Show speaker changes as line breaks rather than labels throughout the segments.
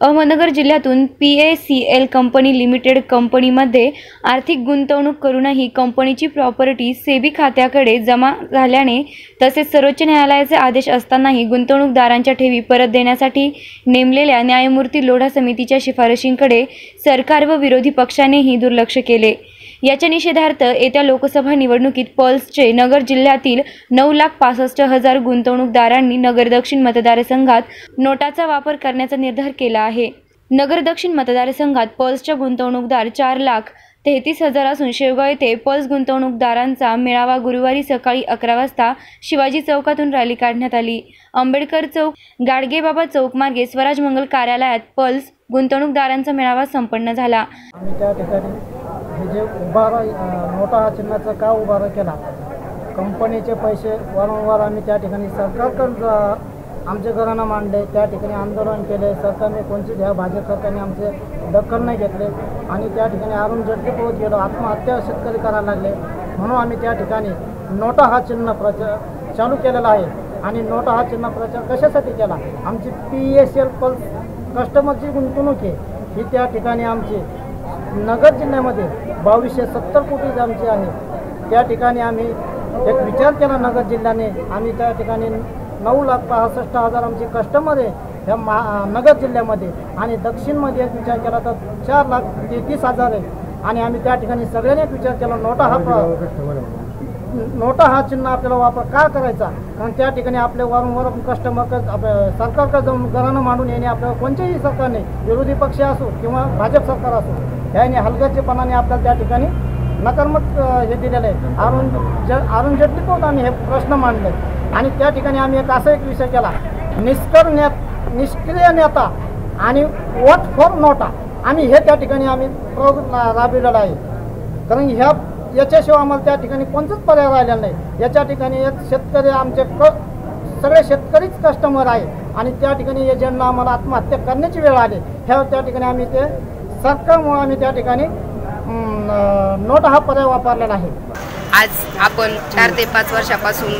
अहमदनगर जिल्ह्यातून P A C L company limited कंपनीमध्ये आर्थिक गुंतवणूक करूनही कंपनीची प्रॉपर्टी सेबी खात्याकडे जमा झाल्याने तसेच सर्वोच्च न्यायालयाचे आदेश असतानाही गुंतवणूकदारांच्या ठेवी परत देण्यासाठी नेमलेल्या न्यायमूर्ती लोढा समितीच्या शिफारशींकडे सरकार व विरोधी पक्षानेही दुर्लक्ष केले. याच्या निषेधार्थ येत्या लोकसभा निवडणुकीत पल्सचे नगर जिल्ह्यातील नऊ लाख पासष्ट हजार गुंतवणूकदारांनी नगर दक्षिण मतदारसंघात नोटाचा वापर करण्याचा निर्धार केला आहे. नगर दक्षिण मतदारसंघात पल्सच्या गुंतवणूकदार चार लाख तेहतीस हजार असून शेवगाव येथे पल्स गुंतवणूकदारांचा मेळावा गुरुवारी सकाळी अकरा वाजता शिवाजी चौकातून रॅली काढण्यात आली. आंबेडकर चौक गाडगेबाबा चौक मार्गे स्वराज मंगल कार्यालयात पल्स गुंतवणूकदारांचा मेळावा संपन्न झाला.
आम्ही त्या ठिकाणी हे जे उभारा नोटा हा चिन्हाचा का उभारा केला? कंपनीचे पैसे वारंवार आम्ही त्या ठिकाणी सरकारकडं जा- आमचे घराणं मांडले. त्या ठिकाणी आंदोलन केले. सरकारने कोणतीच ह्या भाजप सरकारने आमचे दखल नाही घेतले. आणि त्या ठिकाणी अरुण जेटली पोहोच गेलो. आत्महत्या शेतकरी करायला लागले. म्हणून आम्ही त्या ठिकाणी नोटा हा चिन्ह प्रचार चालू केलेला आहे. आणि नोटा हा चिन्ह प्रचार कशासाठी केला? आमची पी एस एल पल्स कस्टमरची गुंतवणूक आहे. ही त्या ठिकाणी आमची नगर जिल्ह्यामध्ये बावीसशे सत्तर कोटी आमची आहे. त्या ठिकाणी आम्ही एक विचार केला नगर जिल्ह्याने. आम्ही त्या ठिकाणी नऊ लाख पासष्ट हजार आमचे कस्टमर आहे ह्या मा नगर जिल्ह्यामध्ये. आणि दक्षिणमध्ये एक विचार केला तर चार लाख तेहतीस हजार आहे. आणि आम्ही त्या ठिकाणी सगळ्यांनी एक विचार केला नोटा हा नोटा हा चिन्ह आपल्याला वापर का करायचा? कारण त्या ठिकाणी आपले वारंवार कस्टमर सरकारकडे जाऊन घरानं मांडून येणे आपल्याला कोणत्याही सरकारने विरोधी पक्ष असो किंवा भाजप सरकार असो ह्याने हलगर्जीपणाने आपल्याला त्या ठिकाणी नकारात्मक हे दिलेलं आहे. अरुण ज अरुण जेटली पण आम्ही हे प्रश्न मांडले. आणि त्या ठिकाणी आम्ही एक असा एक विषय केला. निष्कर ने निष्क्रिय नेता आणि वोट फॉर नोटा. आम्ही हे त्या ठिकाणी आम्ही प्रयोग रा- राबविलेला आहे. कारण ह्या याच्याशिवाय आम्हाला त्या ठिकाणी कोणताच पर्याय राहिलेला नाही. याच्या ठिकाणी एक शेतकरी आमचे क सगळे शेतकरीच कस्टमर आहे. आणि त्या ठिकाणी एजंटना आम्हाला आत्महत्या करण्याची वेळ आली ह्या त्या ठिकाणी आम्ही ते सरकारमुळे आम्ही त्या ठिकाणी नोट हा पर्याय वापरलेला आहे.
आज आपण चार ते पाच वर्षापासून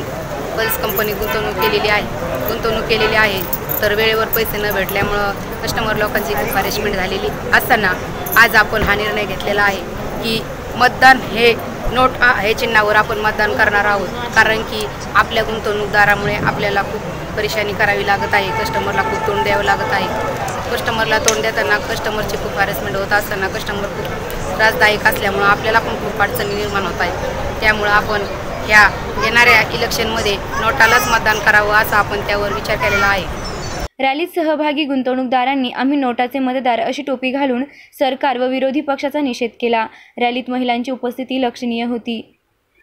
पल्स कंपनी गुंतवणूक केलेली आहे गुंतवणूक केलेली आहे. तर वेळेवर पैसे न भेटल्यामुळं कस्टमर लोकांची खूप हॅरेसमेंट झालेली असताना आज आपण हा निर्णय घेतलेला आहे की मतदान हे नोट हे चिन्हावर आपण मतदान करणार आहोत. कारण की आपल्या गुंतवणूकदारामुळे आपल्याला खूप परेशानी करावी लागत आहे. कस्टमरला खूप तोंड द्यावं लागत आहे. कस्टमरला तोंड देताना कस्टमरची खूप हॅरेसमेंट होत असताना कस्टमर खूप त्रासदायक असल्यामुळं आपल्याला पण खूप अडचणी निर्माण होत आहेत. त्यामुळं आपण ह्या येणाऱ्या इलेक्शनमध्ये नोटालाच मतदान करावं असा आपण त्यावर विचार केलेला आहे.
रॅलीत सहभागी गुंतवणूकदारांनी आम्ही नोटाचे मतदार अशी टोपी घालून सरकार व विरोधी पक्षाचा निषेध केला. रॅलीत महिलांची उपस्थिती लक्षणीय होती.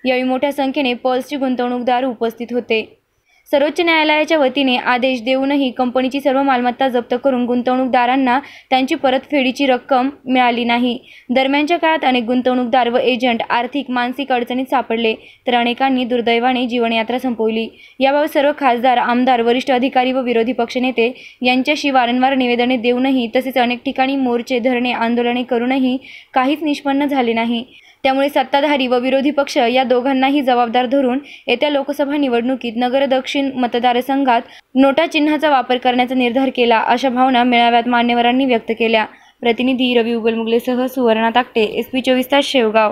यावेळी मोठ्या संख्येने पल्सचे गुंतवणूकदार उपस्थित होते. सर्वोच्च न्यायालयाच्या वतीने आदेश देऊनही कंपनीची सर्व मालमत्ता जप्त करून गुंतवणूकदारांना त्यांची परतफेडीची रक्कम मिळाली नाही. दरम्यानच्या काळात अनेक गुंतवणूकदार व एजंट आर्थिक मानसिक अडचणीत सापडले तर अनेकांनी दुर्दैवाने जीवनयात्रा संपवली. याबाबत सर्व खासदार आमदार वरिष्ठ अधिकारी व विरोधी पक्षनेते यांच्याशी वारंवार निवेदने देऊनही तसेच अनेक ठिकाणी मोर्चे धरणे आंदोलने करूनही काहीच निष्पन्न झाले नाही. त्यामुळे सत्ताधारी व विरोधी पक्ष या दोघांनाही जबाबदार धरून येत्या लोकसभा निवडणुकीत नगर दक्षिण मतदारसंघात नोटा चिन्हाचा वापर करण्याचा निर्धार केला अशा भावना मेळाव्यात मान्यवरांनी व्यक्त केल्या. प्रतिनिधी रवी उगलमुगलेसह सुवर्णा ताकटे एस पी चोवीस तास शेवगाव.